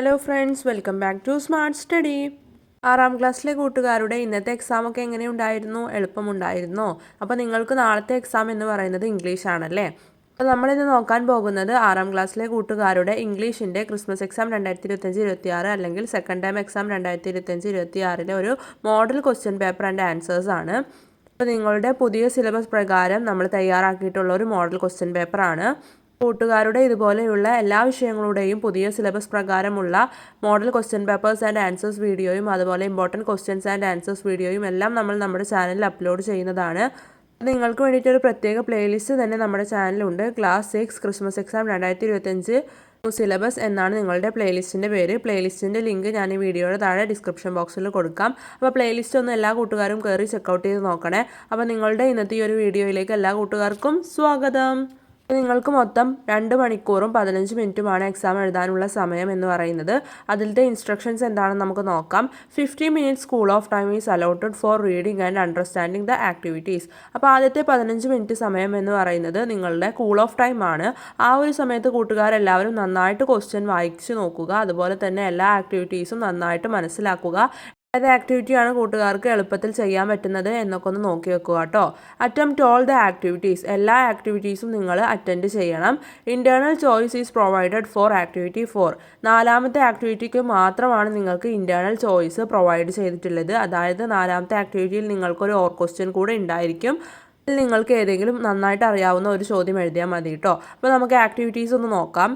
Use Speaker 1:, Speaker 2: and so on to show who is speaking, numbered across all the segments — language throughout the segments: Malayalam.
Speaker 1: Hello friends welcome back to smart study ആറാം ക്ലാസ്സിലെ കൂട്ടുകാരുടെ ഇന്നത്തെ എക്സാം ഒക്കെ എങ്ങനെയുണ്ടായിരുന്നു എളുപ്പമുണ്ടായിരുന്നോ അപ്പോൾ നിങ്ങൾക്ക് നാളത്തെ എക്സാം എന്ന് പറയുന്നത് ഇംഗ്ലീഷ് ആണല്ലേ? അപ്പോൾ നമ്മളിന്ന് നോക്കാൻ പോകുന്നത് ആറാം ക്ലാസ്സിലെ കൂട്ടുകാരുടെ ഇംഗ്ലീഷിന്റെ ക്രിസ്മസ് എക്സാം രണ്ടായിരത്തി ഇരുപത്തഞ്ച് ഇരുപത്തി ആറ് അല്ലെങ്കിൽ സെക്കൻഡ് ടൈം എക്സാം രണ്ടായിരത്തി ഇരുപത്തഞ്ച് ഇരുപത്തി ആറിലെ ഒരു model question paper and answers ആണ്. അപ്പോൾ നിങ്ങളുടെ പുതിയ സിലബസ് പ്രകാരം നമ്മൾ തയ്യാറാക്കിയിട്ടുള്ള ഒരു മോഡൽ ക്വസ്റ്റ്യൻ പേപ്പറാണ് കൂട്ടുകാരുടെ ഇതുപോലെയുള്ള എല്ലാ വിഷയങ്ങളുടെയും പുതിയ സിലബസ് പ്രകാരമുള്ള model question papers and answers വീഡിയോയും അതുപോലെ ഇമ്പോർട്ടന്റ് ക്വസ്റ്റ്യൻസ് ആൻഡ് ആൻസേഴ്സ് വീഡിയോയും എല്ലാം നമ്മൾ നമ്മുടെ ചാനലിൽ അപ്ലോഡ് ചെയ്യുന്നതാണ്. നിങ്ങൾക്ക് വേണ്ടിയിട്ട് ഒരു പ്രത്യേക പ്ലേലിസ്റ്റ് തന്നെ നമ്മുടെ ചാനലുണ്ട് ക്ലാസ് സിക്സ് ക്രിസ്മസ് എക്സാം രണ്ടായിരത്തി ഇരുപത്തഞ്ച് സിലബസ് എന്നാണ് നിങ്ങളുടെ പ്ലേലിസ്റ്റിന്റെ പേര്. പ്ലേലിസ്റ്റിന്റെ ലിങ്ക് ഞാൻ ഈ വീഡിയോയുടെ താഴെ ഡിസ്ക്രിപ്ഷൻ ബോക്സിൽ കൊടുക്കാം. അപ്പോൾ പ്ലേലിസ്റ്റ് ഒന്ന് എല്ലാ കൂട്ടുകാരും കയറി ചെക്കൗട്ട് ചെയ്ത് നോക്കണേ. അപ്പോൾ നിങ്ങളുടെ ഇന്നത്തെ ഈ ഒരു വീഡിയോയിലേക്ക് എല്ലാ കൂട്ടുകാർക്കും സ്വാഗതം. നിങ്ങൾക്ക് മൊത്തം രണ്ട് മണിക്കൂറും പതിനഞ്ച് മിനിറ്റുമാണ് എക്സാം എഴുതാനുള്ള സമയം എന്ന് പറയുന്നത്. അതിലത്തെ ഇൻസ്ട്രക്ഷൻസ് എന്താണെന്ന് നമുക്ക് നോക്കാം. Fifty minutes school of time is allotted for reading and understanding the activities അപ്പോൾ ആദ്യത്തെ പതിനഞ്ച് മിനിറ്റ് സമയം എന്ന് പറയുന്നത് നിങ്ങളുടെ കൂൾ ഓഫ് ടൈം ആണ്. ആ ഒരു സമയത്ത് കൂട്ടുകാരെല്ലാവരും നന്നായിട്ട് ക്വസ്റ്റ്യൻ വായിച്ച് നോക്കുക. അതുപോലെ തന്നെ എല്ലാ ആക്ടിവിറ്റീസും നന്നായിട്ട് മനസ്സിലാക്കുക. ഏത് ആക്ടിവിറ്റിയാണ് കൂട്ടുകാർക്ക് എളുപ്പത്തിൽ ചെയ്യാൻ പറ്റുന്നത് എന്നൊക്കെ ഒന്ന് നോക്കി വെക്കുക കേട്ടോ. അറ്റംപ്റ്റ് ഓൾ ദ ആക്ടിവിറ്റീസ് എല്ലാ ആക്ടിവിറ്റീസും നിങ്ങൾ അറ്റൻഡ് ചെയ്യണം. Internal choice is provided for activity four നാലാമത്തെ ആക്ടിവിറ്റിക്ക് മാത്രമാണ് നിങ്ങൾക്ക് ഇന്റേർണൽ ചോയ്സ് പ്രൊവൈഡ് ചെയ്തിട്ടുള്ളത്. അതായത് നാലാമത്തെ ആക്ടിവിറ്റിയിൽ നിങ്ങൾക്കൊരു ഓർ ക്വസ്റ്റ്യൻ കൂടെ ഉണ്ടായിരിക്കും. നിങ്ങൾക്ക് ഏതെങ്കിലും നന്നായിട്ട് അറിയാവുന്ന ഒരു ചോദ്യം എഴുതിയാൽ മതി കേട്ടോ. അപ്പോൾ നമുക്ക് ആക്ടിവിറ്റീസ് ഒന്ന് നോക്കാം.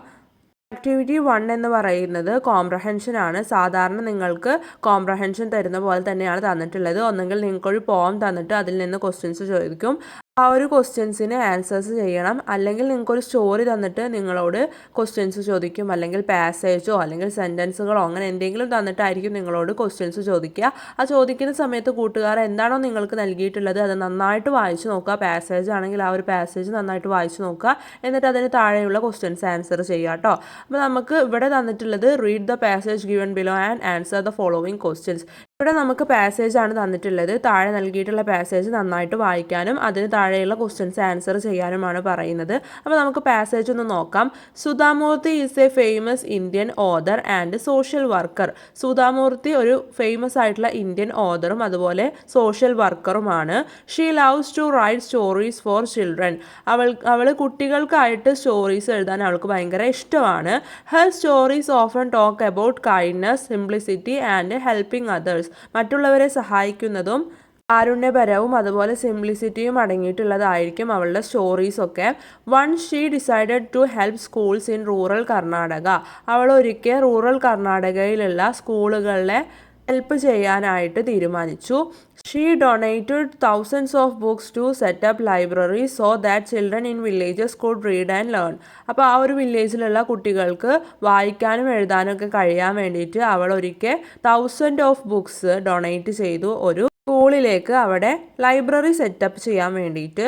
Speaker 1: ആക്ടിവിറ്റി വൺ എന്ന് പറയുന്നത് കോംപ്രഹെൻഷൻ ആണ്. സാധാരണ നിങ്ങൾക്ക് കോംപ്രഹെൻഷൻ തരുന്ന പോലെ തന്നെയാണ് തന്നിട്ടുള്ളത്. ഒന്നെങ്കിൽ നിങ്ങൾക്കൊരു പോം തന്നിട്ട് അതിൽ നിന്ന് ക്വസ്റ്റ്യൻസ് ചോദിക്കും. ആ ഒരു ക്വസ്റ്റ്യൻസിന് ആൻസേഴ്സ് ചെയ്യണം. അല്ലെങ്കിൽ നിങ്ങൾക്കൊരു സ്റ്റോറി തന്നിട്ട് നിങ്ങളോട് ക്വസ്റ്റ്യൻസ് ചോദിക്കും. അല്ലെങ്കിൽ പാസേജോ അല്ലെങ്കിൽ സെന്റൻസുകളോ അങ്ങനെ എന്തെങ്കിലും തന്നിട്ടായിരിക്കും നിങ്ങളോട് ക്വസ്റ്റ്യൻസ് ചോദിക്കുക. ആ ചോദിക്കുന്ന സമയത്ത് കൂട്ടുകാർ എന്താണോ നിങ്ങൾക്ക് നൽകിയിട്ടുള്ളത് അത് നന്നായിട്ട് വായിച്ചു നോക്കുക. പാസേജ് ആണെങ്കിൽ ആ ഒരു പാസേജ് നന്നായിട്ട് വായിച്ചു നോക്കുക. എന്നിട്ട് അതിന് താഴെയുള്ള ക്വസ്റ്റ്യൻസ് ആൻസർ ചെയ്യുക കേട്ടോ അപ്പോൾ നമുക്ക് ഇവിടെ തന്നിട്ടുള്ളത് read the passage given below and answer the following questions ഇവിടെ നമുക്ക് പാസേജ് ആണ് തന്നിട്ടുള്ളത്. താഴെ നൽകിയിട്ടുള്ള പാസേജ് നന്നായിട്ട് വായിക്കാനും അതിന് താഴെയുള്ള ക്വസ്റ്റ്യൻസ് ആൻസർ ചെയ്യാനുമാണ് പറയുന്നത്. അപ്പോൾ നമുക്ക് പാസേജ് ഒന്ന് നോക്കാം. Sudha Murty is A famous Indian author and social worker Sudha Murty ഒരു ഫേമസ് ആയിട്ടുള്ള ഇന്ത്യൻ ഓദറും അതുപോലെ social വർക്കറുമാണ് she loves to right stories for children അവൾ അവൾ കുട്ടികൾക്കായിട്ട് സ്റ്റോറീസ് എഴുതാൻ അവൾക്ക് ഭയങ്കര ഇഷ്ടമാണ്. Her stories often talk about kindness simplicity and helping others മറ്റുള്ളവരെ സഹായിക്കുന്നതും കാരുണ്യപരവും അതുപോലെ സിംപ്ലിസിറ്റിയും അടങ്ങിയിട്ടുള്ളതായിരിക്കും അവളുടെ സ്റ്റോറീസൊക്കെ one she decided to help schools in rural Karnataka അവൾ ഒരിക്കൽ റൂറൽ കർണാടകയിലുള്ള സ്കൂളുകളിലെ ഹെൽപ്പ് ചെയ്യാനായിട്ട് തീരുമാനിച്ചു. She donated thousands of books to set up library so that children in villages could read and learn അപ്പോൾ ആ ഒരു വില്ലേജിലുള്ള കുട്ടികൾക്ക് വായിക്കാനും എഴുതാനും ഒക്കെ കഴിയാൻ വേണ്ടിയിട്ട് അവൾ ഒരിക്കൽ തൗസൻഡ് ഓഫ് ബുക്സ് ഡൊണേറ്റ് ചെയ്തു ഒരു സ്കൂളിലേക്ക് അവിടെ ലൈബ്രറി സെറ്റപ്പ് ചെയ്യാൻ വേണ്ടിയിട്ട്.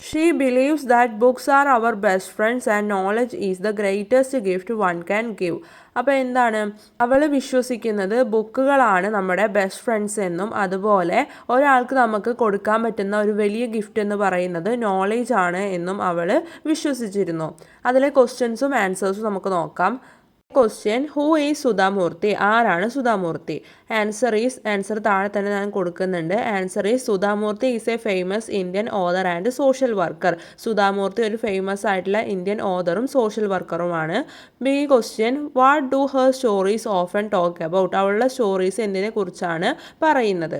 Speaker 1: She believes that books are our best friends and knowledge is the greatest gift one can give അപ്പോൾ എന്താണ്? അവൾ വിശ്വസിക്കുന്നത് ബുക്കുകളാണ് നമ്മുടെ ബെസ്റ്റ് ഫ്രണ്ട്സ് എന്നും അതുപോലെ ഒരാൾക്ക് നമുക്ക് കൊടുക്കാൻ പറ്റുന്ന ഒരു വലിയ ഗിഫ്റ്റ് എന്ന് പറയുന്നത് നോളേജ് ആണ് എന്നും അവൾ വിശ്വസിച്ചിരുന്നു. അതിലെ ക്വസ്റ്റ്യൻസും ആൻസേഴ്സും നമുക്ക് നോക്കാം. Question who is Sudha Murty? ആരാണ് സുധാമൂർത്തി? ആൻസർ ഈസ് ആൻസർ താഴെ തന്നെ ഞാൻ കൊടുക്കുന്നുണ്ട്. Answer is Sudha Murty is A famous Indian author and social worker Sudha Murty ഒരു ഫേമസ് ആയിട്ടുള്ള Indian ഓദറും social വർക്കറുമാണ് B question what do Har stories often talk about അവളുടെ സ്റ്റോറീസ് എന്തിനെ കുറിച്ചാണ് പറയുന്നത്?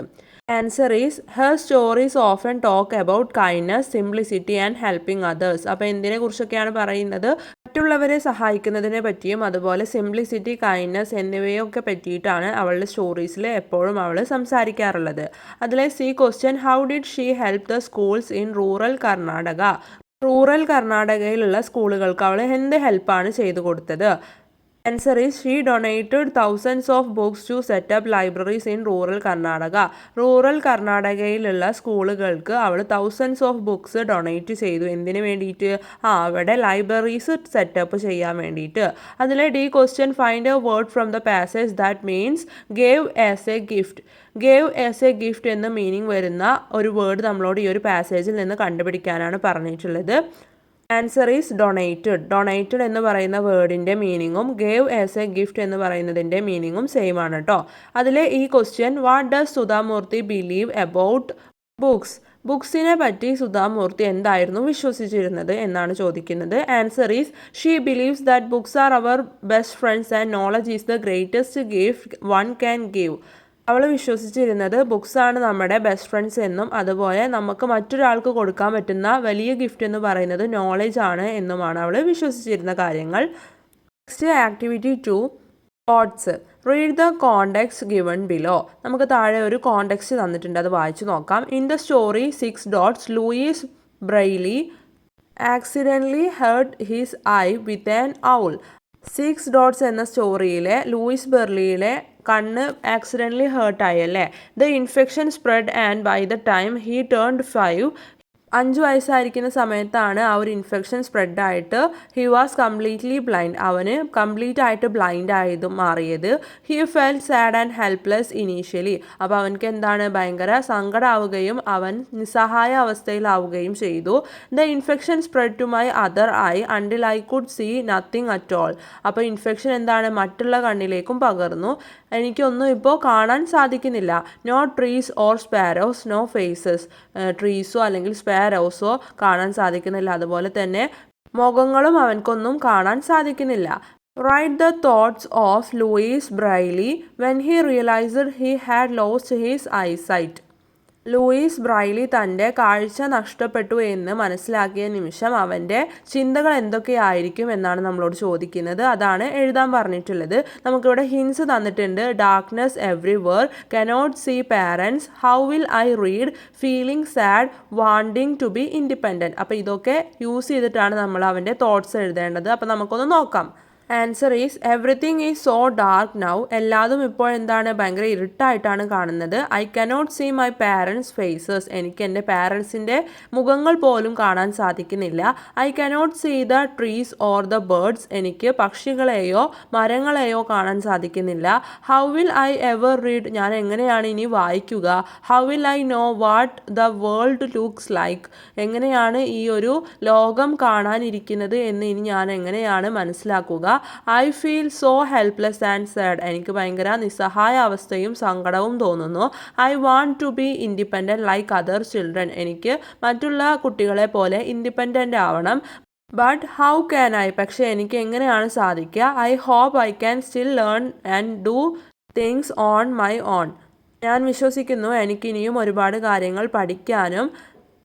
Speaker 1: Answer is her stories often talk about kindness simplicity and helping others അപ്പോൾ എന്തിനെ കുറിച്ചൊക്കെയാണ് പറയുന്നത്? മറ്റുള്ളവരെ സഹായിക്കുന്നതിനെ പറ്റിയും അതുപോലെ സിംപ്ലിസിറ്റി കൈൻഡ്നസ് എന്നിവയൊക്കെ പറ്റിയിട്ടാണ് അവളുടെ സ്റ്റോറീസിൽ എപ്പോഴും അവൾ സംസാരിക്കാറുള്ളത്. അതിലെ C question how did she help the schools in rural Karnataka rural കർണാടകയിലുള്ള സ്കൂളുകൾക്ക് അവൾ എന്ത് ഹെൽപ്പാണ് ചെയ്തു കൊടുത്തത്? Answer is she donated thousands of books to set up libraries in rural Karnataka rural കർണാടകയിലുള്ള സ്കൂളുകൾക്ക് അവൾ തൗസൻഡ്സ് ഓഫ് ബുക്സ് ഡൊണേറ്റ് ചെയ്തു. എന്തിനു വേണ്ടിയിട്ട്? ആ അവിടെ ലൈബ്രറീസ് സെറ്റപ്പ് ചെയ്യാൻ വേണ്ടിയിട്ട്. അതിലെ D question find a word from the passage that means gave as a gift gave as a gift എന്ന മീനിങ് വരുന്ന ഒരു വേർഡ് നമ്മളോട് ഈ ഒരു പാസേജിൽ നിന്ന് കണ്ടുപിടിക്കാനാണ് പറഞ്ഞിട്ടുള്ളത്. ആൻസർ ഈസ് ഡൊണേറ്റഡ് ഡൊണേറ്റഡ് എന്ന് പറയുന്ന വേർഡിന്റെ മീനിങ്ങും ഗേവ് ആസ് എ ഗിഫ്റ്റ് എന്ന് പറയുന്നതിന്റെ മീനിങ്ങും സെയിം ആണ് കേട്ടോ അതിലെ ഈ question what does Sudha Murthy believe about books ബുക്സിനെ പറ്റി സുധാമൂർത്തി എന്തായിരുന്നു വിശ്വസിച്ചിരുന്നത് എന്നാണ് ചോദിക്കുന്നത്. Answer is she believes that books are our best friends and knowledge is the greatest gift one can give അവൾ വിശ്വസിച്ചിരുന്നത് ബുക്സാണ് നമ്മുടെ ബെസ്റ്റ് ഫ്രണ്ട്സ് എന്നും അതുപോലെ നമുക്ക് മറ്റൊരാൾക്ക് കൊടുക്കാൻ പറ്റുന്ന വലിയ ഗിഫ്റ്റ് എന്ന് പറയുന്നത് നോളജ് ആണ് എന്നുമാണ് അവൾ വിശ്വസിച്ചിരുന്ന കാര്യങ്ങൾ. Next activity two thoughts read the context given below നമുക്ക് താഴെ ഒരു കോണ്ടെക്സ്റ്റ് തന്നിട്ടുണ്ട് അത് വായിച്ചു നോക്കാം. In the story six dots Louis Braille accidentally hurt his eye with an awl six dots എന്ന സ്റ്റോറിയിലെ ലൂയിസ് ബെർലിയിലെ കണ്ണ് ആക്സിഡന്റലി ഹേർട്ടായി അല്ലേ? The infection spread and by the time he turned five അഞ്ച് വയസ്സായിരിക്കുന്ന സമയത്താണ് ആ ഒരു ഇൻഫെക്ഷൻ സ്പ്രെഡ് ആയിട്ട് ഹി വാസ് കംപ്ലീറ്റ്ലി ബ്ലൈൻഡ് അവന് കംപ്ലീറ്റ് ആയിട്ട് ബ്ലൈൻഡ് ആയതും മാറിയത്. He fell sad and helpless initially അപ്പോൾ അവനക്ക് എന്താണ്? ഭയങ്കര സങ്കടമാവുകയും അവൻ നിസ്സഹായ അവസ്ഥയിലാവുകയും ചെയ്തു. The infection spread to my other eye until I could see nothing at all അപ്പോൾ ഇൻഫെക്ഷൻ എന്താണ്? മറ്റുള്ള കണ്ണിലേക്കും പകർന്നു. എനിക്കൊന്നും ഇപ്പോൾ കാണാൻ സാധിക്കുന്നില്ല. No trees or sparrows no faces ട്രീസോ അല്ലെങ്കിൽ സ്പാരോസോ കാണാൻ സാധിക്കുന്നില്ല. അതുപോലെ തന്നെ മുഖങ്ങളും അവൻക്കൊന്നും കാണാൻ സാധിക്കുന്നില്ല. Write the thoughts of Louis Braille when he realised he had lost his eyesight Louis Braille തന്റെ കാഴ്ച നഷ്ടപ്പെട്ടു എന്ന് മനസ്സിലാക്കിയ നിമിഷം അവന്റെ ചിന്തകൾ എന്തൊക്കെയായിരിക്കും എന്നാണ് നമ്മളോട് ചോദിക്കുന്നത്. അതാണ് എഴുതാൻ പറഞ്ഞിട്ടുള്ളത്. നമുക്കിവിടെ ഹിൻസ് തന്നിട്ടുണ്ട്. Darkness everywhere cannot see parents how will I read feeling sad wanting to be independent അപ്പോൾ ഇതൊക്കെ യൂസ് ചെയ്തിട്ടാണ് നമ്മൾ അവന്റെ തോട്ട്സ് എഴുതേണ്ടത്. അപ്പോൾ നമുക്കൊന്ന് നോക്കാം. Answer is everything is so dark now എല്ലാതും ഇപ്പോൾ എന്താണ്? ഭയങ്കര ഇരുട്ടായിട്ടാണ് കാണുന്നത്. I cannot see my parents faces എനിക്ക് എന്റെ പാരൻസിന്റെ മുഖങ്ങൾ പോലും കാണാൻ സാധിക്കുന്നില്ല. I cannot see the trees or the birds എനിക്ക് പക്ഷികളെയോ മരങ്ങളെയോ കാണാൻ സാധിക്കുന്നില്ല. How will I ever read ഞാൻ എങ്ങനെയാണ് ഇനി വായിക്കുക? How will I know what the world looks like എങ്ങനെയാണ് ഈ ഒരു ലോകം കാണാനിരിക്കുന്നത് എന്ന് ഇനി ഞാൻ എങ്ങനെയാണ് മനസ്സിലാക്കുക? I feel so helpless and sad എനിക്ക് ഭയങ്കര നിസ്സഹായ അവസ്ഥയും സങ്കടവും തോന്നുന്നു. I want to be independent like other children എനിക്ക് മറ്റുള്ള കുട്ടികളെ പോലെ ഇൻഡിപെൻഡന്റ് ആവണം. ബട്ട് ഹൗ ക്യാൻ ഐ പക്ഷേ എനിക്ക് എങ്ങനെയാണ് സാധിക്കുക? I hope I can still learn and do things on my own ഞാൻ വിശ്വസിക്കുന്നു എനിക്കിനിയും ഒരുപാട് കാര്യങ്ങൾ പഠിക്കാനും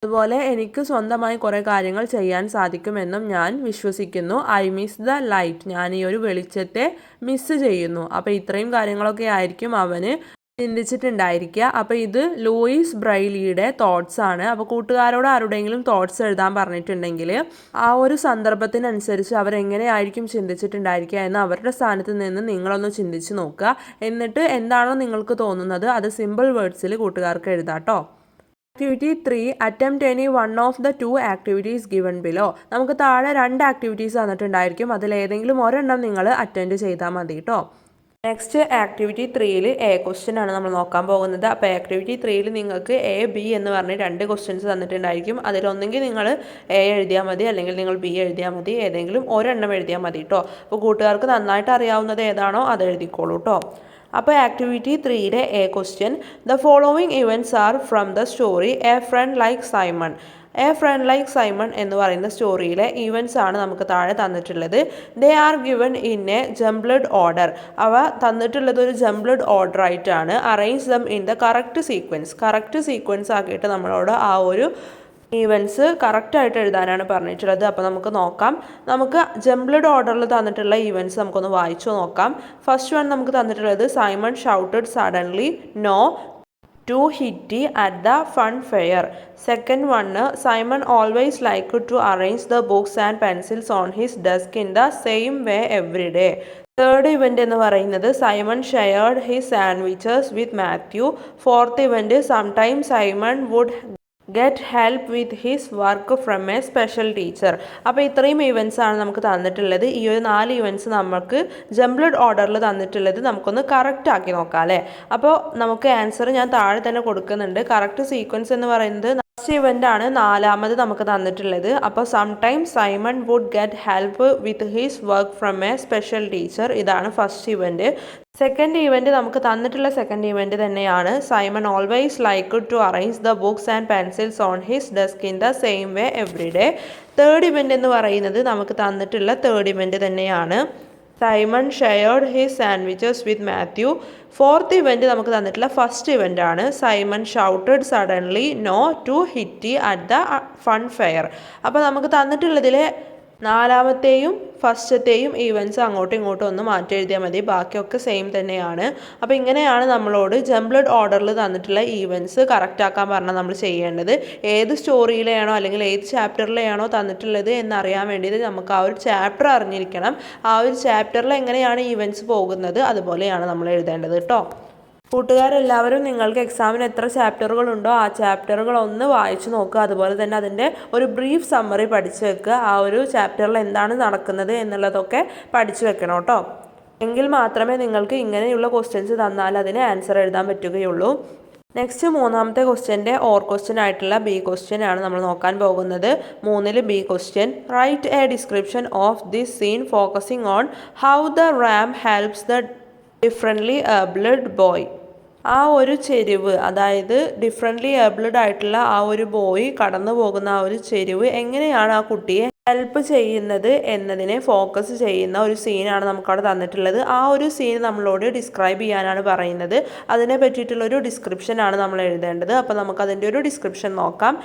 Speaker 1: അതുപോലെ എനിക്ക് സ്വന്തമായി കുറേ കാര്യങ്ങൾ ചെയ്യാൻ സാധിക്കുമെന്നും ഞാൻ വിശ്വസിക്കുന്നു. ഐ മിസ് ദ ലൈറ്റ് ഞാൻ ഈ ഒരു വെളിച്ചത്തെ മിസ് ചെയ്യുന്നു. അപ്പോൾ ഇത്രയും കാര്യങ്ങളൊക്കെ ആയിരിക്കും അവന് ചിന്തിച്ചിട്ടുണ്ടായിരിക്കുക. അപ്പോൾ ഇത് ലൂയിസ് ബ്രൈലിയുടെ തോട്ട്സ് ആണ്. അപ്പോൾ കൂട്ടുകാരോട് ആരുടെയെങ്കിലും തോട്ട്സ് എഴുതാൻ പറഞ്ഞിട്ടുണ്ടെങ്കിൽ ആ ഒരു സന്ദർഭത്തിനനുസരിച്ച് അവരെങ്ങനെയായിരിക്കും ചിന്തിച്ചിട്ടുണ്ടായിരിക്കുക എന്ന് അവരുടെ സ്ഥാനത്ത് നിന്ന് നിങ്ങളൊന്ന് ചിന്തിച്ച് നോക്കുക. എന്നിട്ട് എന്താണോ നിങ്ങൾക്ക് തോന്നുന്നത് അത് സിമ്പിൾ വേർഡ്സിൽ കൂട്ടുകാർക്ക് എഴുതാട്ടോ activity three attempt any one of the two activities given below നമുക്ക് താഴെ രണ്ട് ആക്ടിവിറ്റീസ് തന്നിട്ടുണ്ടായിരിക്കും അതിലേതെങ്കിലും ഒരെണ്ണം നിങ്ങൾ അറ്റൻഡ് ചെയ്താൽ മതി കേട്ടോ നെക്സ്റ്റ് ആക്ടിവിറ്റി ത്രീയിൽ എ ക്വസ്റ്റ്യൻ ആണ് നമ്മൾ നോക്കാൻ പോകുന്നത്. അപ്പോൾ ആക്ടിവിറ്റി ത്രീയിൽ നിങ്ങൾക്ക് എ ബി എന്ന് പറഞ്ഞ് രണ്ട് ക്വസ്റ്റ്യൻസ് തന്നിട്ടുണ്ടായിരിക്കും. അതിലൊന്നെങ്കിൽ നിങ്ങൾ എ എഴുതിയാൽ മതി അല്ലെങ്കിൽ നിങ്ങൾ ബി എഴുതിയാൽ മതി ഏതെങ്കിലും ഒരെണ്ണം എഴുതിയാൽ മതി കേട്ടോ അപ്പോൾ കൂട്ടുകാർക്ക് നന്നായിട്ട് അറിയാവുന്നത് ഏതാണോ അത് എഴുതിക്കോളൂ കേട്ടോ അപ്പോൾ ആക്ടിവിറ്റി ത്രീയുടെ A question the following events are from the story a friend like Simon a friend like Simon എന്ന് പറയുന്ന സ്റ്റോറിയിലെ ഈവൻസ് ആണ് നമുക്ക് താഴെ തന്നിട്ടുള്ളത്. They are given in a jumbled order അവ തന്നിട്ടുള്ളത് ഒരു ജംബ്ലഡ് ഓർഡർ ആയിട്ടാണ്. Arrange them in the correct sequence correct sequence ആക്കിയിട്ട് നമ്മളോട് ആ ഒരു ഈവൻസ് കറക്റ്റായിട്ട് എഴുതാനാണ് പറഞ്ഞിട്ടുള്ളത്. അപ്പോൾ നമുക്ക് നോക്കാം. നമുക്ക് ജംബ്ലഡ് ഓർഡറിൽ തന്നിട്ടുള്ള ഈവൻസ് നമുക്കൊന്ന് വായിച്ചു നോക്കാം. ഫസ്റ്റ് വൺ നമുക്ക് തന്നിട്ടുള്ളത് Simon shouted suddenly no to Hetty at the fun fair second one Simon always like to arrange the books and pencils on his desk in the same way every day third event എന്ന് പറയുന്നത് Simon shared his sandwiches with Matthew fourth event sometime Simon would get help with his work from a special teacher അപ്പോൾ ഇത്രയും ഇവന്റ്സ് ആണ് നമുക്ക് തന്നിട്ടുള്ളത്. ഈ ഒരു നാല് ഇവന്റ്സ് നമുക്ക് ജംബ്ലഡ് ഓർഡറിൽ തന്നിട്ടുള്ളത് നമുക്കൊന്ന് കറക്റ്റ് ആക്കി നോക്കാം അല്ലേ? അപ്പോൾ നമുക്ക് ആൻസർ ഞാൻ താഴെ തന്നെ കൊടുക്കുന്നുണ്ട്. കറക്റ്റ് സീക്വൻസ് എന്ന് പറയുന്നത് ഫസ്റ്റ് ഇവന്റ് ആണ് നാലാമത് നമുക്ക് തന്നിട്ടുള്ളത്. അപ്പോൾ sometime Simon would get help with his work from a special teacher ഇതാണ് ഫസ്റ്റ് ഇവന്റ് സെക്കൻഡ് ഇവന്റ് നമുക്ക് തന്നിട്ടുള്ള സെക്കൻഡ് ഇവന്റ് തന്നെയാണ്. Simon always like to arrange the books and pencils on his desk in the same way every day third event എന്ന് പറയുന്നത് നമുക്ക് തന്നിട്ടുള്ള തേർഡ് ഇവന്റ് തന്നെയാണ്. Simon shared his sandwiches with Matthew fourth event നമുക്ക് തന്നിട്ടുള്ള ഫസ്റ്റ് ഇവന്റ് ആണ്. Simon shouted suddenly no to Hetty at the fun fair അപ്പോൾ നമുക്ക് തന്നിട്ടുള്ളതിൽ നാലാമത്തെയും ഫസ്റ്റത്തെയും ഈവൻസ് അങ്ങോട്ടും ഇങ്ങോട്ടും ഒന്ന് മാറ്റി എഴുതിയാൽ മതി. ബാക്കിയൊക്കെ സെയിം തന്നെയാണ്. അപ്പോൾ ഇങ്ങനെയാണ് നമ്മളോട് ജംബ്ലഡ് ഓർഡറിൽ തന്നിട്ടുള്ള ഈവൻസ് കറക്റ്റ് ആക്കാൻ പറഞ്ഞാൽ നമ്മൾ ചെയ്യേണ്ടത്. ഏത് സ്റ്റോറിയിലെയാണോ അല്ലെങ്കിൽ ഏത് ചാപ്റ്ററിലെയാണോ തന്നിട്ടുള്ളത് എന്നറിയാൻ വേണ്ടിയിട്ട് നമുക്ക് ആ ഒരു ചാപ്റ്റർ അറിഞ്ഞിരിക്കണം. ആ ഒരു ചാപ്റ്ററിൽ എങ്ങനെയാണ് ഈവൻസ് പോകുന്നത് അതുപോലെയാണ് നമ്മൾ എഴുതേണ്ടത് കേട്ടോ. കൂട്ടുകാരെല്ലാവരും നിങ്ങൾക്ക് എക്സാമിന് എത്ര ചാപ്റ്ററുകളുണ്ടോ ആ ചാപ്റ്ററുകൾ ഒന്ന് വായിച്ചു നോക്കുക. അതുപോലെ തന്നെ അതിന്റെ ഒരു ബ്രീഫ് സമ്മറി പഠിച്ചു വെക്കുക. ആ ഒരു ചാപ്റ്ററിൽ എന്താണ് നടക്കുന്നത് എന്നുള്ളതൊക്കെ പഠിച്ചു വെക്കണം കേട്ടോ. എങ്കിൽ മാത്രമേ നിങ്ങൾക്ക് ഇങ്ങനെയുള്ള ക്വസ്റ്റ്യൻസ് തന്നാൽ അതിന് ആൻസർ എഴുതാൻ പറ്റുകയുള്ളൂ. നെക്സ്റ്റ് മൂന്നാമത്തെ ക്വസ്റ്റ്യന്റെ ഓർ ക്വസ്റ്റ്യൻ ആയിട്ടുള്ള ബി ക്വസ്റ്റ്യൻ ആണ് നമ്മൾ നോക്കാൻ പോകുന്നത്. മൂന്നിൽ B question write a description of this scene focusing on how the ramp helps the differently abled boy ആ ഒരു ചെരിവ് അതായത് ഡിഫറെന്റ്ലി ഏബിൾഡ് ആയിട്ടുള്ള ആ ഒരു ബോയ് കടന്നു പോകുന്ന ആ ഒരു ചെരിവ് എങ്ങനെയാണ് ആ കുട്ടിയെ ഹെൽപ്പ് ചെയ്യുന്നത് എന്നതിനെ ഫോക്കസ് ചെയ്യുന്ന ഒരു സീനാണ് നമുക്കവിടെ തന്നിട്ടുള്ളത്. ആ ഒരു സീൻ നമ്മളോട് ഡിസ്ക്രൈബ് ചെയ്യാനാണ് പറയുന്നത്. അതിനെ ഒരു ഡിസ്ക്രിപ്ഷനാണ് നമ്മൾ എഴുതേണ്ടത്. അപ്പോൾ നമുക്ക് അതിന്റെ ഒരു ഡിസ്ക്രിപ്ഷൻ നോക്കാം.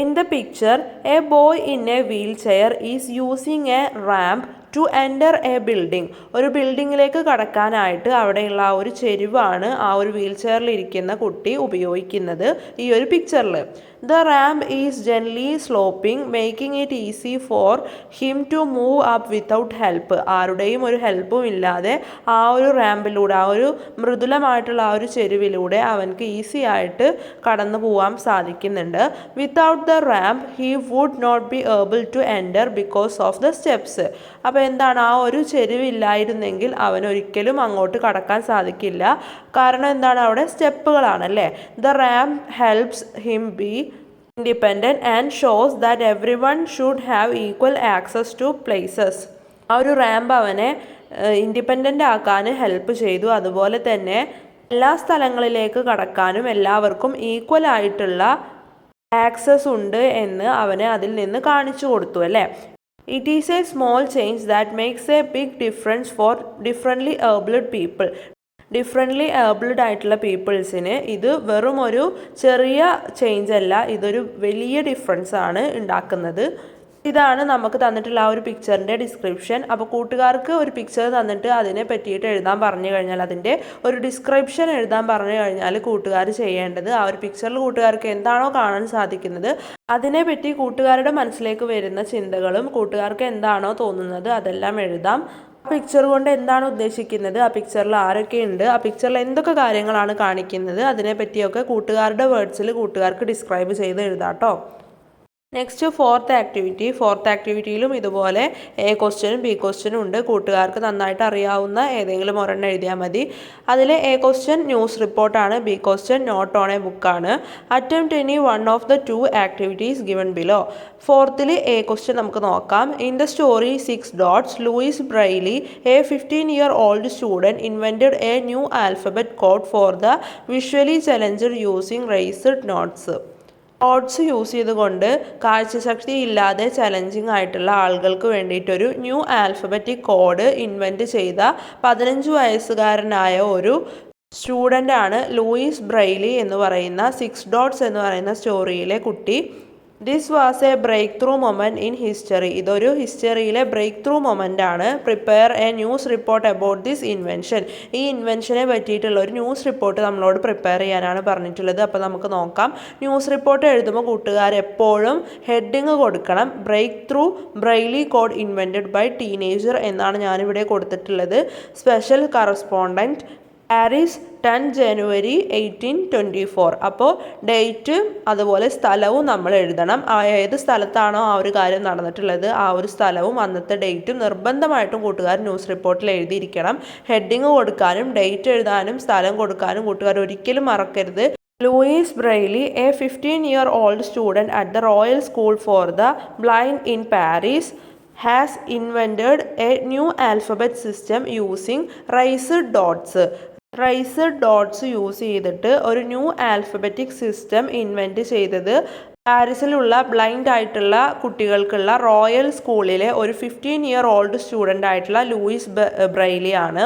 Speaker 1: In the picture a boy in a wheelchair is using a ramp to enter a building ഒരു ബിൽഡിങ്ങിലേക്ക് കടക്കാനായിട്ട് അവിടെയുള്ള ആ ഒരു ചെരുവാണ് ആ ഒരു വീൽ ചെയറിൽ ഇരിക്കുന്ന കുട്ടി ഉപയോഗിക്കുന്നത് ഈ ഒരു പിക്ചറിൽ the ramp is gently sloping making it easy for him to move up without help ആരുടെയും ഒരു ഹെൽപ്പും ഇല്ലാതെ ആ ഒരു റാമ്പിലൂടെ ആ ഒരു മൃദുലമായിട്ടുള്ള ആ ഒരു ചെരുവിലൂടെ അവൻക്ക് ഈസി ആയിട്ട് കടന്നു പോകാൻ സാധിക്കുന്നുണ്ട്. Without the ramp he would not be able to enter because of the steps അപ്പോൾ എന്താണ്? ആ ഒരു ചെരുവില്ലായിരുന്നെങ്കിൽ അവൻ ഒരിക്കലും അങ്ങോട്ട് കടക്കാൻ സാധിക്കില്ല. കാരണം എന്താണ്? അവിടെ സ്റ്റെപ്പുകളാണല്ലേ? The ramp helps him be independent and shows that everyone should have equal access to places ആ ഒരു റാമ്പ് അവനെ ഇൻഡിപെൻഡന്റ് ആക്കാൻ ഹെൽപ്പ് ചെയ്തു. അതുപോലെ തന്നെ എല്ലാ സ്ഥലങ്ങളിലേക്ക് കടക്കാനും എല്ലാവർക്കും ഈക്വൽ ആയിട്ടുള്ള ആക്സസ് ഉണ്ട് എന്ന് അവനെ അതിൽ നിന്ന് കാണിച്ചു കൊടുത്തു അല്ലേ? It is a small change that makes a big difference for differently abled people differently abled ആയിട്ടുള്ള പീപ്പിൾസിന് ഇത് വെറും ഒരു ചെറിയ ചേഞ്ച് അല്ല. ഇതൊരു വലിയ ഡിഫറൻസ് ആണ് ഉണ്ടാക്കുന്നത്. ഇതാണ് നമുക്ക് തന്നിട്ടുള്ള ആ ഒരു പിക്ചറിന്റെ ഡിസ്ക്രിപ്ഷൻ അപ്പോൾ കൂട്ടുകാർക്ക് ഒരു പിക്ചർ തന്നിട്ട് അതിനെ പറ്റിയിട്ട് എഴുതാൻ പറഞ്ഞു കഴിഞ്ഞാൽ അതിന്റെ ഒരു ഡിസ്ക്രിപ്ഷൻ എഴുതാൻ പറഞ്ഞു കഴിഞ്ഞാൽ കൂട്ടുകാർ ചെയ്യേണ്ടത് ആ ഒരു പിക്ചറിൽ കൂട്ടുകാർക്ക് എന്താണോ കാണാൻ സാധിക്കുന്നത് അതിനെപ്പറ്റി കൂട്ടുകാരുടെ മനസ്സിലേക്ക് വരുന്ന ചിന്തകളും കൂട്ടുകാർക്ക് എന്താണോ തോന്നുന്നത് അതെല്ലാം എഴുതാം. ആ പിക്ചർ കൊണ്ട് എന്താണ് ഉദ്ദേശിക്കുന്നത് ആ പിക്ചറിൽ ആരൊക്കെ ഉണ്ട് ആ പിക്ചറിൽ എന്തൊക്കെ കാര്യങ്ങളാണ് കാണിക്കുന്നത് അതിനെപ്പറ്റിയൊക്കെ കൂട്ടുകാരുടെ വേർഡ്സിൽ കൂട്ടുകാർക്ക് ഡിസ്ക്രൈബ് ചെയ്ത് എഴുതാട്ടോ നെക്സ്റ്റ് ഫോർത്ത് ആക്ടിവിറ്റി ഫോർത്ത് ആക്ടിവിറ്റിയിലും ഇതുപോലെ എ ക്വസ്റ്റ്യനും ബി ക്വസ്റ്റ്യനും ഉണ്ട്. കൂട്ടുകാർക്ക് നന്നായിട്ട് അറിയാവുന്ന ഏതെങ്കിലും ഒരെണ്ണം എഴുതിയാൽ മതി. അതിൽ എ ക്വസ്റ്റ്യൻ ന്യൂസ് റിപ്പോർട്ടാണ് B question note on a ബുക്കാണ് attempt any one of the two activities given below ഫോർത്തിൽ A question നമുക്ക് നോക്കാം. In the story six dots Louis Braille a fifteen year old student invented a new alphabet code for the visually challenger using raised notes oats use ചെയ്തുകൊണ്ട് കാഴ്ചശക്തി ഇല്ലാതെ ചലഞ്ചിങ് ആയിട്ടുള്ള ആളുകൾക്ക് വേണ്ടിയിട്ടൊരു ന്യൂ ആൽഫബറ്റിക് കോഡ് ഇൻവെന്റ് ചെയ്ത പതിനഞ്ച് വയസ്സുകാരനായ ഒരു സ്റ്റുഡന്റാണ് ലൂയിസ് ബ്രൈലി എന്ന് പറയുന്ന സിക്സ് ഡോട്ട്സ് എന്ന് പറയുന്ന സ്റ്റോറിയിലെ കുട്ടി. This was a breakthrough moment in history ഇതൊരു ഹിസ്റ്ററിയിലെ ബ്രേക്ക് ത്രൂ മൊമെന്റ് ആണ്. Prepare a news report about this invention ഈ ഇൻവെൻഷനെ പറ്റിയിട്ടുള്ള ഒരു ന്യൂസ് റിപ്പോർട്ട് നമ്മളോട് പ്രിപ്പയർ ചെയ്യാനാണ് പറഞ്ഞിട്ടുള്ളത്. അപ്പോൾ നമുക്ക് നോക്കാം. ന്യൂസ് റിപ്പോർട്ട് എഴുതുമ്പോൾ കൂട്ടുകാർ എപ്പോഴും ഹെഡിങ് കൊടുക്കണം. Breakthrough Braille code invented by teenager എന്നാണ് ഞാനിവിടെ കൊടുത്തിട്ടുള്ളത്. Special correspondent Paris ten January eighteen twenty four. അപ്പോൾ ഡേറ്റ് അതുപോലെ സ്ഥലവും നമ്മൾ എഴുതണം. ഏത് സ്ഥലത്താണോ ആ ഒരു കാര്യം നടന്നിട്ടുള്ളത് ആ ഒരു സ്ഥലവും അന്നത്തെ ഡേറ്റും നിർബന്ധമായിട്ടും കൂട്ടുകാർ ന്യൂസ് റിപ്പോർട്ടിൽ എഴുതിയിരിക്കണം. ഹെഡിങ് കൊടുക്കാനും ഡേറ്റ് എഴുതാനും സ്ഥലം കൊടുക്കാനും കൂട്ടുകാർ ഒരിക്കലും മറക്കരുത്. Louis Braille, a 15 year old student at the Royal School for the blind in Paris has invented a new alphabet system using rise dots. Raised dots use ചെയ്തിട്ട് ഒരു ന്യൂ ആൽഫബറ്റിക് സിസ്റ്റം ഇൻവെന്റ് ചെയ്തത് പാരീസിലുള്ള ബ്ലൈൻഡ് ആയിട്ടുള്ള കുട്ടികൾക്കുള്ള റോയൽ സ്കൂളിലെ ഒരു ഫിഫ്റ്റീൻ ഇയർ ഓൾഡ് സ്റ്റുഡന്റ് ആയിട്ടുള്ള ലൂയിസ് ബ്രൈലി ആണ്.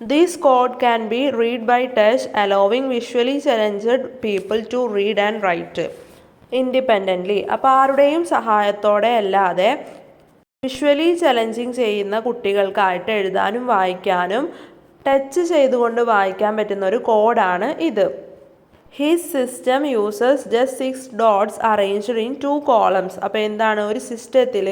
Speaker 1: These code can be read by touch allowing visually challenged people to read and write independently അപ്പോൾ ആരുടെയും സഹായത്തോടെ അല്ലാതെ വിഷ്വലി ചലഞ്ചിങ് ചെയ്യുന്ന കുട്ടികൾക്കായിട്ട് എഴുതാനും വായിക്കാനും ടച്ച് ചെയ്തുകൊണ്ട് വായിക്കാൻ പറ്റുന്ന ഒരു കോഡാണ് ഇത്. His system users just six dots arranged in two columns അപ്പോൾ എന്താണ്? ഒരു സിസ്റ്റത്തിൽ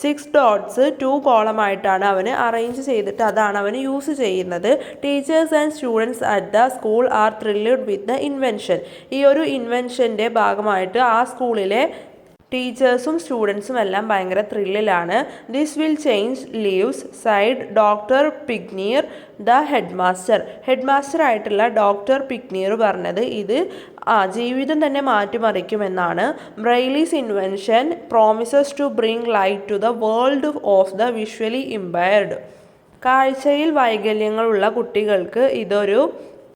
Speaker 1: സിക്സ് ഡോട്ട്സ് ടു കോളമായിട്ടാണ് അവന് അറേഞ്ച് ചെയ്തിട്ട് അതാണ് അവന് യൂസ് ചെയ്യുന്നത്. Teachers and students at the school are thrilled with the invention ഈ ഒരു ഇൻവെൻഷന്റെ ഭാഗമായിട്ട് ആ സ്കൂളിലെ ടീച്ചേഴ്സും സ്റ്റുഡൻസും എല്ലാം ഭയങ്കര ത്രില്ലിലാണ്. This will change lives said doctor Pignier the headmaster headmaster ആയിട്ടുള്ള ഡോക്ടർ പിഗ്നീർ പറഞ്ഞത് ഇത് ആ ജീവിതം തന്നെ മാറ്റിമറിക്കുമെന്നാണ്. Braille's invention promises to bring light to the world of the visually impaired കാഴ്ചയിൽ വൈകല്യങ്ങളുള്ള കുട്ടികൾക്ക് ഇതൊരു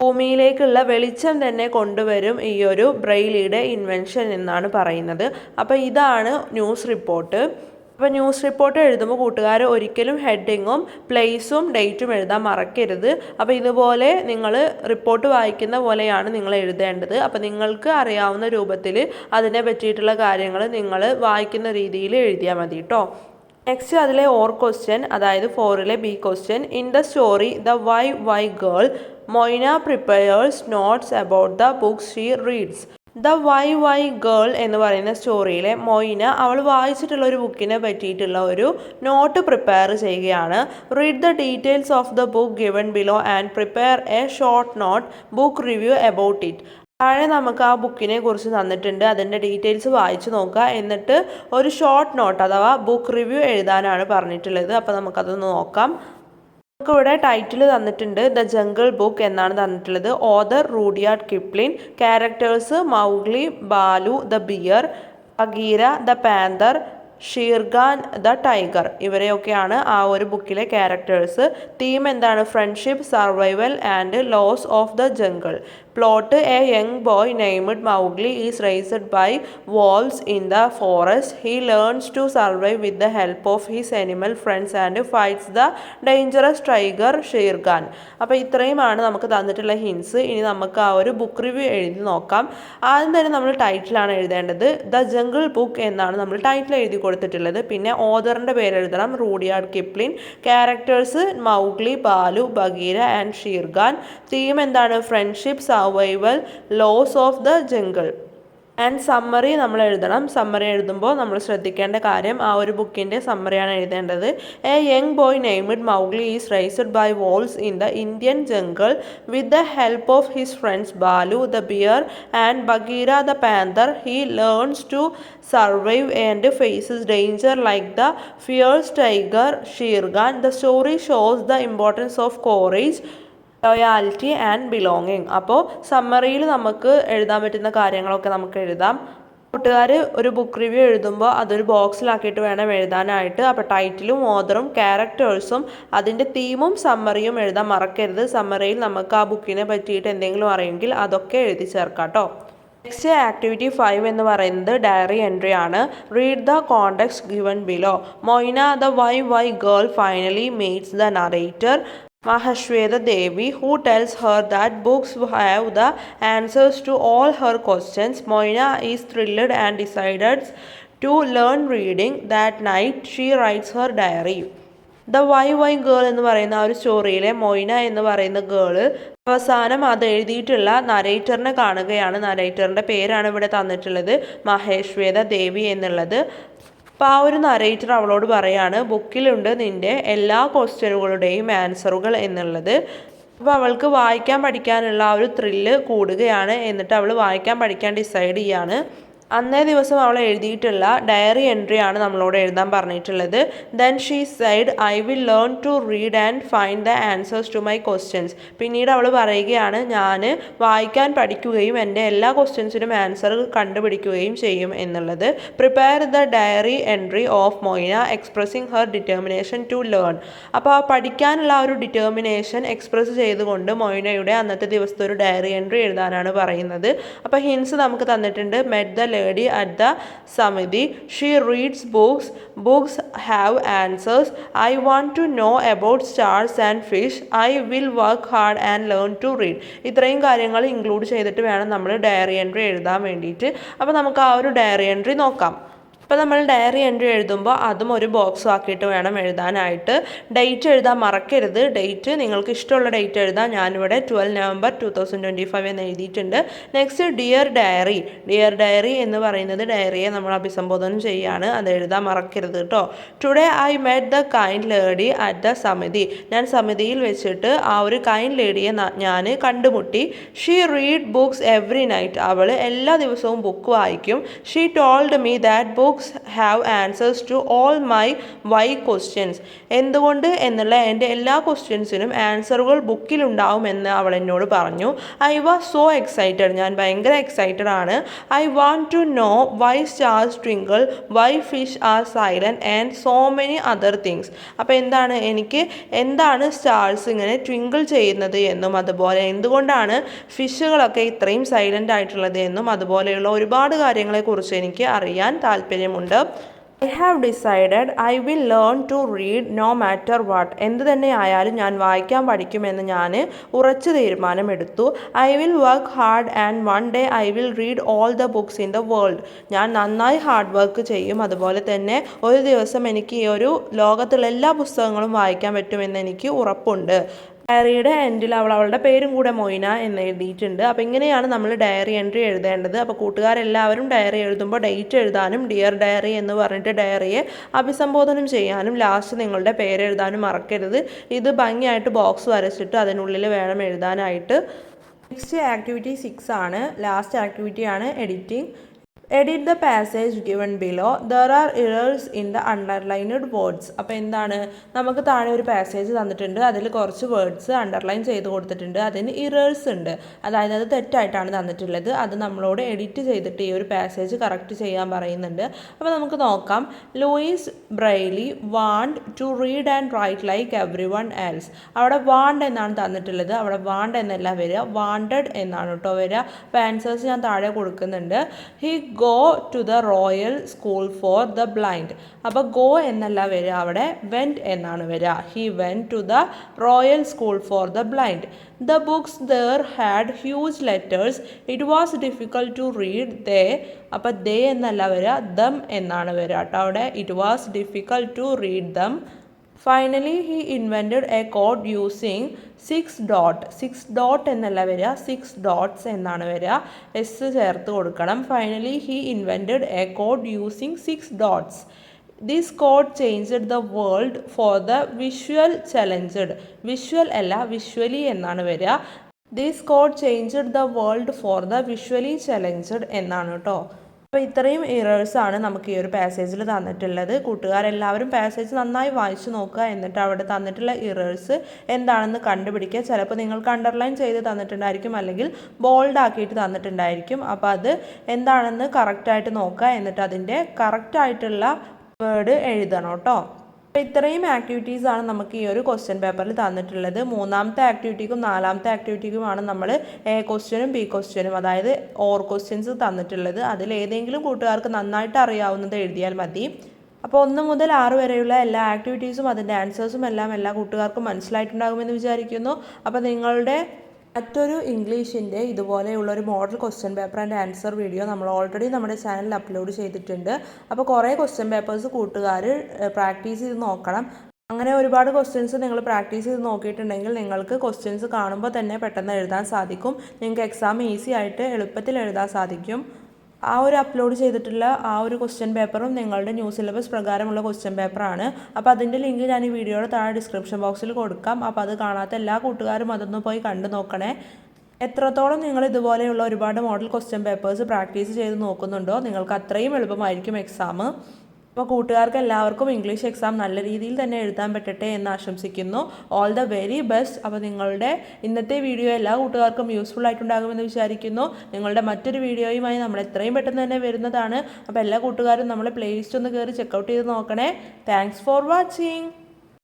Speaker 1: ഭൂമിയിലേക്കുള്ള വെളിച്ചം തന്നെ കൊണ്ടുവരും ഈ ഒരു ബ്രെയിലിയുടെ ഇൻവെൻഷൻ എന്നാണ് പറയുന്നത്. അപ്പോൾ ഇതാണ് ന്യൂസ് റിപ്പോർട്ട് അപ്പോൾ ന്യൂസ് റിപ്പോർട്ട് എഴുതുമ്പോൾ കൂട്ടുകാർ ഒരിക്കലും ഹെഡിങ്ങും പ്ലേസും ഡേറ്റും എഴുതാൻ മറക്കരുത്. അപ്പോൾ ഇതുപോലെ നിങ്ങൾ റിപ്പോർട്ട് വായിക്കുന്ന പോലെയാണ് നിങ്ങൾ എഴുതേണ്ടത്. അപ്പോൾ നിങ്ങൾക്ക് അറിയാവുന്ന രൂപത്തിൽ അതിനെ പറ്റിയിട്ടുള്ള കാര്യങ്ങൾ നിങ്ങൾ വായിക്കുന്ന രീതിയിൽ എഴുതിയാൽ മതി കേട്ടോ നെക്സ്റ്റ് അതിലെ ഓർ ക്വസ്റ്റ്യൻ അതായത് ഫോറിലെ B question in the story the why why girl Moyna prepares notes about the book she reads the why why girl എന്ന് പറയുന്ന സ്റ്റോറിയിലെ മൊയ്ന അവൾ വായിച്ചിട്ടുള്ള ഒരു ബുക്കിനെ പറ്റിയിട്ടുള്ള ഒരു നോട്ട് പ്രിപ്പയർ ചെയ്യുകയാണ്. Read the details of the book given below and prepare a short note book review about it താഴെ നമുക്ക് ആ ബുക്കിനെ കുറിച്ച് തന്നിട്ടുണ്ട്. അതിന്റെ ഡീറ്റെയിൽസ് വായിച്ചു നോക്കുക. എന്നിട്ട് ഒരു ഷോർട്ട് നോട്ട് അഥവാ ബുക്ക് റിവ്യൂ എഴുതാനാണ് പറഞ്ഞിട്ടുള്ളത്. അപ്പോൾ നമുക്കതൊന്ന് നോക്കാം. നമുക്കിവിടെ ടൈറ്റിൽ തന്നിട്ടുണ്ട് ദ ജംഗിൾ ബുക്ക് എന്നാണ് തന്നിട്ടുള്ളത്. Author Rudyard Kipling characters Mowgli Baloo the bear Bagheera the panther Shere Khan the tiger ഇവരെയൊക്കെയാണ് ആ ഒരു ബുക്കിലെ ക്യാരക്ടേഴ്സ് തീം എന്താണ്? Friendship survival and loss of the jungle plot a young boy named Mowgli is raised by wolves in the forest he learns to survive with the help of his animal friends and fights the dangerous tiger Shere Khan അപ്പോൾ ഇത്രയുമാണ് നമുക്ക് തന്നിട്ടുള്ള ഹിൻസ് ഇനി നമുക്ക് ആ ഒരു ബുക്ക് റിവ്യൂ എഴുതി നോക്കാം. ആദ്യം തന്നെ നമ്മൾ ടൈറ്റിലാണ് എഴുതേണ്ടത്. ദ ജംഗിൾ ബുക്ക് എന്നാണ് നമ്മൾ ടൈറ്റിൽ എഴുതി കൊടുത്തിട്ടുള്ളത്. പിന്നെ ഓദറിന്റെ പേര് എഴുതണം. Rudyard Kipling characters Mowgli Baloo Bagheera and Shere Khan theme എന്താണ്? Friendship survival loss of the jungle and summary നമ്മൾ എഴുതണം. സമ്മറി എഴുതുമ്പോൾ നമ്മൾ ശ്രദ്ധിക്കേണ്ട കാര്യം ആ ഒരു ബുക്കിന്റെ സമ്മറിയാണ് എഴുതേണ്ടത്. A young boy named Mowgli is raised by wolves in the Indian jungle with the help of his friends Baloo the bear and Bagheera the panther he learns to survive and faces danger like the fierce tiger Shere Khan the story shows the importance of courage loyalty and belonging അപ്പോൾ സമ്മറിയിൽ നമുക്ക് എഴുതാൻ പറ്റുന്ന കാര്യങ്ങളൊക്കെ നമുക്ക് എഴുതാം. കൂട്ടുകാർ ഒരു ബുക്ക് റിവ്യൂ എഴുതുമ്പോൾ അതൊരു ബോക്സിലാക്കിയിട്ട് വേണം എഴുതാനായിട്ട്. അപ്പോൾ ടൈറ്റിലും ഓതറും ക്യാരക്ടേഴ്സും അതിന്റെ തീമും സമ്മറിയും എഴുതാൻ മറക്കരുത്. സമ്മറിയിൽ നമുക്ക് ആ ബുക്കിനെ പറ്റിയിട്ട് എന്തെങ്കിലും അറിയുമെങ്കിൽ അതൊക്കെ എഴുതി ചേർക്കാം കേട്ടോ നെക്സ്റ്റ് ആക്ടിവിറ്റി ഫൈവ് എന്ന് പറയുന്നത് ഡയറി എൻട്രി ആണ്. Read the context given below Moyna the why why girl finally meets the narrator. Mahashweta Devi, who tells her that books have the answers to all her questions. Moina is thrilled and decided to learn reading. That night, she writes her diary. The why why girl എന്ന് പറയുന്ന ആ ഒരു സ്റ്റോറിയിലെ മൊയ്ന എന്ന് പറയുന്ന ഗേൾ അവസാനം അത് എഴുതിയിട്ടുള്ള നരേറ്ററിനെ കാണുകയാണ് നരേറ്ററിന്റെ പേരാണ് ഇവിടെ തന്നിട്ടുള്ളത് മഹേശ്വേത ദേവി എന്നുള്ളത് അപ്പോൾ ആ ഒരു നറേറ്റർ അവളോട് പറയാണ് ബുക്കിലുണ്ട് നിന്റെ എല്ലാ ക്വസ്റ്റ്യനുകളുടെയും ആൻസറുകൾ എന്നുള്ളത്. അപ്പോൾ അവൾക്ക് വായിക്കാൻ പഠിക്കാനുള്ള ആ ഒരു ത്രില്ല് കൂടുകയാണ്. എന്നിട്ട് അവൾ വായിക്കാൻ പഠിക്കാൻ ഡിസൈഡ് ചെയ്യാണ്. അന്നേ ദിവസം അവൾ എഴുതിയിട്ടുള്ള ഡയറി എൻട്രി ആണ് നമ്മളോട് എഴുതാൻ പറഞ്ഞിട്ടുള്ളത്. Then she said I will learn to read and find the answers to my questions പിന്നീട് അവൾ പറയുകയാണ് ഞാൻ വായിക്കാൻ പഠിക്കുകയും എന്റെ എല്ലാ ക്വസ്റ്റ്യൻസിനും ആൻസർ കണ്ടുപിടിക്കുകയും ചെയ്യും എന്നുള്ളത്. Prepare the diary entry of Moyna expressing her determination to learn അപ്പോൾ ആ പഠിക്കാനുള്ള ഒരു ഡിറ്റർമിനേഷൻ എക്സ്പ്രസ് ചെയ്തുകൊണ്ട് മൊയ്നയുടെ അന്നത്തെ ദിവസത്തെ ഒരു ഡയറി എൻട്രി എഴുതാനാണ് പറയുന്നത്. അപ്പോൾ ഹിൻസ് നമുക്ക് തന്നിട്ടുണ്ട് met the lady at the samiti she reads books books have answers I want to know about stars and fish I will work hard and learn to read ഇത്രയും കാര്യങ്ങൾ ഇൻക്ലൂഡ് ചെയ്തിട്ട് വേണം നമ്മൾ ഡയറി എൻട്രി എഴുതാൻ വേണ്ടിയിട്ട്. അപ്പോൾ നമുക്ക് ആ ഒരു ഡയറി എൻട്രി നോക്കാം. അപ്പോൾ നമ്മൾ ഡയറി എൻട്രി എഴുതുമ്പോൾ അതും ഒരു ബോക്സ് ആക്കിയിട്ട് വേണം എഴുതാനായിട്ട്. ഡേറ്റ് എഴുതാൻ മറക്കരുത്. ഡേറ്റ് നിങ്ങൾക്ക് ഇഷ്ടമുള്ള ഡേറ്റ് എഴുതാം. ഞാനിവിടെ twelve November two thousand twenty five എന്ന് എഴുതിയിട്ടുണ്ട്. Next dear diary dear diary എന്ന് പറയുന്നത് ഡയറിയെ നമ്മൾ അഭിസംബോധന ചെയ്യുകയാണ് അത് എഴുതാൻ മറക്കരുത് കേട്ടോ today I met the kind lady at the samiti. ഞാൻ സമിതിയിൽ വെച്ചിട്ട് ആ ഒരു കൈൻഡ് ലേഡിയെ ഞാൻ കണ്ടുമുട്ടി. She read books every night അവൾ എല്ലാ ദിവസവും ബുക്ക് വായിക്കും. She told me that books have answers to all my why questions എന്തുകൊണ്ട് എന്നുള്ള എന്റെ എല്ലാ ക്വസ്റ്റ്യൻസിനും ആൻസറുകൾ ബുക്കിലുണ്ടാവുമെന്ന് അവൾ എന്നോട് പറഞ്ഞു. ഐ വാസ് സോ എക്സൈറ്റഡ് ഞാൻ ഭയങ്കര എക്സൈറ്റഡ് ആണ്. I want to know why stars twinkle why fish are silent and so many other things അപ്പോൾ എന്താണ് എനിക്ക് എന്താണ് സ്റ്റാർസ് ഇങ്ങനെ ട്വിങ്കിൾ ചെയ്യുന്നത് എന്നും അതുപോലെ എന്തുകൊണ്ടാണ് ഫിഷുകളൊക്കെ ഇത്രയും സൈലന്റ് ആയിട്ടുള്ളത് എന്നും അതുപോലെയുള്ള ഒരുപാട് കാര്യങ്ങളെക്കുറിച്ച് എനിക്ക് അറിയാൻ താല്പര്യമുണ്ട്. I have decided I will learn to read no matter what എന്ത് തന്നെ ആയാലും ഞാൻ വായിക്കാൻ പഠിക്കുമെന്ന് ഞാൻ ഉറച്ചു തീരുമാനമെടുത്തു. I will work hard and one day I will read all the books in the world ഞാൻ നന്നായി ഹാർഡ് വർക്ക് ചെയ്യും. അതുപോലെ തന്നെ ഒരു ദിവസം എനിക്ക് ഈ ഒരു ലോകത്തുള്ള എല്ലാ പുസ്തകങ്ങളും വായിക്കാൻ പറ്റുമെന്ന് എനിക്ക് ഉറപ്പുണ്ട്. ഡയറിയുടെ എൻഡിൽ അവൾ അവളുടെ പേരും കൂടെ മൊയ്ന എന്ന് എഴുതിയിട്ടുണ്ട്. അപ്പോൾ ഇങ്ങനെയാണ് നമ്മൾ ഡയറി എൻട്രി എഴുതേണ്ടത്. അപ്പോൾ കൂട്ടുകാരെല്ലാവരും ഡയറി എഴുതുമ്പോൾ ഡേറ്റ് എഴുതാനും ഡിയർ ഡയറി എന്ന് പറഞ്ഞിട്ട് ഡയറിയെ അഭിസംബോധനം ചെയ്യാനും ലാസ്റ്റ് നിങ്ങളുടെ പേര് എഴുതാനും മറക്കരുത്. ഇത് ഭംഗിയായിട്ട് ബോക്സ് വരച്ചിട്ട് അതിനുള്ളിൽ വേണം എഴുതാനായിട്ട്. നെക്സ്റ്റ് ആക്ടിവിറ്റി സിക്സ് ആണ്. Last ആക്ടിവിറ്റിയാണ് editing edit the passage given below there are errors in the underlined words അപ്പോൾ എന്താണ്? നമുക്ക് താഴെ ഒരു പാസേജ് തന്നിട്ടുണ്ട്. അതിൽ കുറച്ച് വേർഡ്സ് അണ്ടർലൈൻ ചെയ്ത് കൊടുത്തിട്ടുണ്ട്. അതിന് ഇറേഴ്സ് ഉണ്ട്. അതായത് അത് തെറ്റായിട്ടാണ് തന്നിട്ടുള്ളത്. അത് നമ്മളോട് എഡിറ്റ് ചെയ്തിട്ട് ഈ ഒരു പാസേജ് കറക്റ്റ് ചെയ്യാൻ പറയുന്നുണ്ട്. അപ്പോൾ നമുക്ക് നോക്കാം. Louis Braille want to read and write like everyone else അവിടെ വാണ്ട് എന്നാണ് തന്നിട്ടുള്ളത്. അവിടെ വാണ്ട് എന്നല്ല വരിക. വാണ്ടഡ് എന്നാണ് കേട്ടോ വരിക. അപ്പോൾ ആൻസേഴ്സ് ഞാൻ താഴെ കൊടുക്കുന്നുണ്ട്. He go to the Royal School for the blind അപ്പോൾ ഗോ എന്നല്ല വരിക അവിടെ വെന്റ് എന്നാണ് വരിക. He went to the Royal School for the blind the books there had huge letters it was difficult to read they അപ്പോൾ ദേ എന്നല്ല വരിക ദം എന്നാണ് വരിക കേട്ടോ. അവിടെ it was difficult to read them finally he invented a code using six dot six dot എന്നല്ല വരിക സിക്സ് ഡോട്ട്സ് എന്നാണ് വരിക എസ് ചേർത്ത് കൊടുക്കണം. Finally he invented a code using six dots this code changed the world for the visual challenged visual അല്ല വിഷ്വലി എന്നാണ് വരിക. This code changed the world for the visually challenged എന്നാണ് കേട്ടോ അപ്പോൾ ഇത്രയും ആണ് നമുക്ക് ഈ ഒരു പാസേജിൽ തന്നിട്ടുള്ളത്. കൂട്ടുകാരെല്ലാവരും പാസേജ് നന്നായി വായിച്ചു നോക്കുക. എന്നിട്ട് അവിടെ തന്നിട്ടുള്ള ഇറേഴ്സ് എന്താണെന്ന് കണ്ടുപിടിക്കുക. ചിലപ്പോൾ നിങ്ങൾക്ക് അണ്ടർലൈൻ ചെയ്ത് തന്നിട്ടുണ്ടായിരിക്കും. അല്ലെങ്കിൽ ബോൾഡ് ആക്കിയിട്ട് തന്നിട്ടുണ്ടായിരിക്കും. അപ്പോൾ അത് എന്താണെന്ന് കറക്റ്റായിട്ട് നോക്കുക. എന്നിട്ട് അതിന്റെ കറക്റ്റായിട്ടുള്ള വേർഡ് എഴുതണം കേട്ടോ. അപ്പോൾ ഇത്രയും ആക്ടിവിറ്റീസ് ആണ് നമുക്ക് ഈ ഒരു ക്വസ്റ്റ്യൻ പേപ്പറിൽ തന്നിട്ടുള്ളത്. മൂന്നാമത്തെ ആക്ടിവിറ്റിക്കും നാലാമത്തെ ആക്ടിവിറ്റിക്കുമാണ് നമ്മൾ എ ക്വസ്റ്റ്യനും ബി ക്വസ്റ്റ്യനും അതായത് ഓർ ക്വസ്റ്റ്യൻസ് തന്നിട്ടുള്ളത്. അതിൽ ഏതെങ്കിലും കൂട്ടുകാർക്ക് നന്നായിട്ട് അറിയാവുന്നത് എഴുതിയാൽ മതി. അപ്പോൾ ഒന്ന് മുതൽ ആറ് വരെയുള്ള എല്ലാ ആക്ടിവിറ്റീസും അതിന്റെ ആൻസേഴ്സും എല്ലാം എല്ലാ കൂട്ടുകാർക്കും മനസ്സിലായിട്ടുണ്ടാകുമെന്ന് വിചാരിക്കുന്നു. അപ്പോൾ നിങ്ങളുടെ മറ്റൊരു ഇംഗ്ലീഷിന്റെ ഇതുപോലെയുള്ള ഒരു model question paper and answer video നമ്മൾ ഓൾറെഡി നമ്മുടെ ചാനലിൽ അപ്ലോഡ് ചെയ്തിട്ടുണ്ട്. അപ്പോൾ കുറേ ക്വസ്റ്റ്യൻ പേപ്പേഴ്സ് കൂട്ടുകാർ പ്രാക്ടീസ് ചെയ്ത് നോക്കണം. അങ്ങനെ ഒരുപാട് ക്വസ്റ്റ്യൻസ് നിങ്ങൾ പ്രാക്ടീസ് ചെയ്ത് നോക്കിയിട്ടുണ്ടെങ്കിൽ നിങ്ങൾക്ക് ക്വസ്റ്റ്യൻസ് കാണുമ്പോൾ തന്നെ പെട്ടെന്ന് എഴുതാൻ സാധിക്കും. നിങ്ങൾക്ക് എക്സാം ഈസി ആയിട്ട് എളുപ്പത്തിൽ എഴുതാൻ സാധിക്കും. ആ ഒരു അപ്ലോഡ് ചെയ്തിട്ടുള്ള ആ ഒരു ക്വസ്റ്റ്യൻ പേപ്പറും നിങ്ങളുടെ ന്യൂ സിലബസ് പ്രകാരമുള്ള ക്വസ്റ്റ്യൻ പേപ്പറാണ് അപ്പോൾ അതിന്റെ ലിങ്ക് ഞാൻ ഈ വീഡിയോയുടെ താഴെ ഡിസ്ക്രിപ്ഷൻ ബോക്സിൽ കൊടുക്കാം. അപ്പോൾ അത് കാണാത്ത എല്ലാ കൂട്ടുകാരും അതൊന്ന് പോയി കണ്ടു നോക്കണേ. എത്രത്തോളം നിങ്ങൾ ഇതുപോലെയുള്ള ഒരുപാട് മോഡൽ ക്വസ്റ്റ്യൻ പേപ്പേഴ്സ് പ്രാക്ടീസ് ചെയ്ത് നോക്കുന്നുണ്ടോ നിങ്ങൾക്ക് അത്രയും എളുപ്പമായിരിക്കും എക്സാം അപ്പോൾ കൂട്ടുകാർക്ക് എല്ലാവർക്കും ഇംഗ്ലീഷ് എക്സാം നല്ല രീതിയിൽ തന്നെ എഴുതാൻ പറ്റട്ടെ എന്ന് ആശംസിക്കുന്നു. ഓൾ ദ വെരി ബെസ്റ്റ് അപ്പോൾ നിങ്ങളുടെ ഇന്നത്തെ വീഡിയോ എല്ലാ കൂട്ടുകാർക്കും യൂസ്ഫുൾ ആയിട്ടുണ്ടാകുമെന്ന് വിചാരിക്കുന്നു. നിങ്ങളുടെ മറ്റൊരു വീഡിയോയുമായി നമ്മൾ എത്രയും പെട്ടെന്ന് തന്നെ വരുന്നതാണ്. അപ്പോൾ എല്ലാ കൂട്ടുകാരും നമ്മളെ പ്ലേലിസ്റ്റ് ഒന്ന് കയറി ചെക്കൗട്ട് ചെയ്ത് നോക്കണേ. Thanks for watching